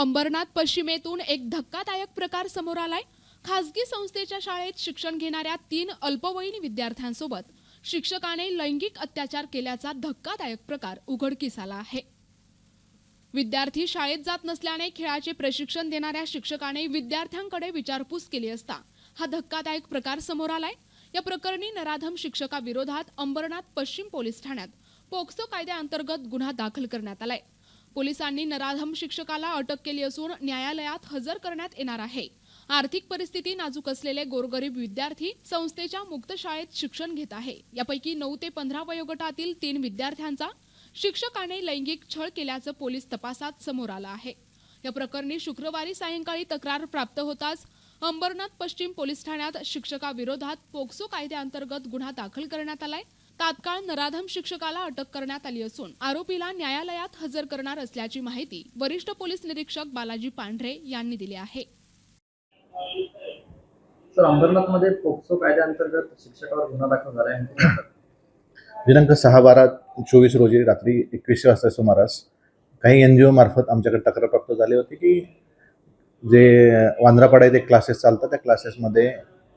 अंबरनाथ पश्चिमेतून एक धक्कादायक प्रकार समोर आलाय. खासगी संस्थेच्या शाळेत शिक्षण घेणाऱ्या तीन अल्पवयीन विद्यार्थ्यांसोबत शिक्षकाने लैंगिक अत्याचार केल्याचा धक्कादायक प्रकार उघडकीस आला आहे. विद्यार्थी शाळेत जात नसल्याने खेळाचे प्रशिक्षण देणाऱ्या शिक्षकाने विद्यार्थ्यांकडे विचारपूस केली असता हा धक्कादायक प्रकार समोर आलाय. या प्रकरणी नराधम शिक्षकाविरोधात अंबरनाथ पश्चिम पोलीस ठाण्यात पोक्सो कायद्याअंतर्गत गुन्हा दाखल करण्यात आलाय. पोलिसांनी नराधम शिक्षकाला अटक केली असून न्यायालयात हजर करण्यात येणार आहे. आर्थिक परिस्थिती नाजूक असलेले गोरगरीब विद्यार्थी संस्थेच्या मुक्त शाळेत शिक्षण घेत आहे. यापैकी नऊ ते पंधरा वयोगटातील तीन विद्यार्थ्यांचा शिक्षकाने लैंगिक छळ केल्याचं पोलीस तपासात समोर आलं आहे. या प्रकरणी शुक्रवारी सायंकाळी तक्रार प्राप्त होताच अंबरनाथ पश्चिम पोलीस ठाण्यात शिक्षकाविरोधात पोक्सो कायद्याअंतर्गत गुन्हा दाखल करण्यात आलाय. तात्काळ नराधम शिक्षकाला अटक करण्यात आली असून आरोपीला न्यायालयात हजर करणार असल्याची माहिती वरिष्ठ पोलीस निरीक्षक बालाजी पांढरे यांनी दिली आहे. सर अंबरनाथमध्ये पोक्सो कायद्याअंतर्गत शिक्षकावर गुन्हा दाखल झाला आहे दिनांक सहा बारा चोवीस रोजी रात्री एकवीसशे वाजता सुमारास काही एन जी ओ मार्फत आमच्याकडे तक्रार प्राप्त झाली होती की जे वांद्रापाडा येथे क्लासेस चालतात त्या क्लासेसमध्ये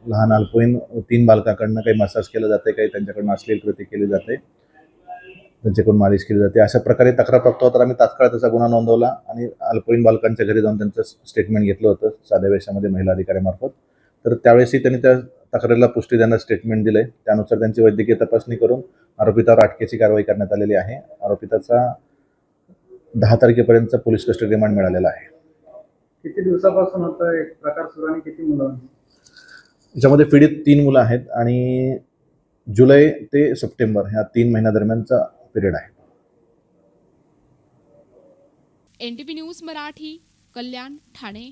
लहान अल्पवयीन तीन बालकाकडनं काही मसाज केलं जाते काही त्यांच्याकडनं अश्लील कृती केली जाते त्यांच्याकडून मालिश केली जाते. अशा प्रकारे तक्रार प्राप्त होता आम्ही तात्काळ त्याचा गुन्हा नोंदवला आणि अल्पवयीन बालकांच्या घरी जाऊन त्यांचं स्टेटमेंट घेतलं होतं साध्या वेशामध्ये महिला अधिकाऱ्यामार्फत. तर त्यावेळेसही त्यांनी त्या तक्रारीला पुष्टी देण्यास स्टेटमेंट दिले त्यानुसार त्यांची वैद्यकीय तपासणी करून आरोपितावर अटकेची कारवाई करण्यात आलेली आहे. आरोपिताचा दहा तारखेपर्यंतचा पोलीस कस्टडी रिमांड मिळालेला आहे. किती दिवसापासून होतं एक प्रकार सुरू आणि किती मुलं याच्यामध्ये पीडित तीन मुलं आहेत आणि जुलै ते सप्टेंबर ह्या तीन महिन्यादरम्यानचा पिरियड आहे. NTV news Marathi Kalyan Thane.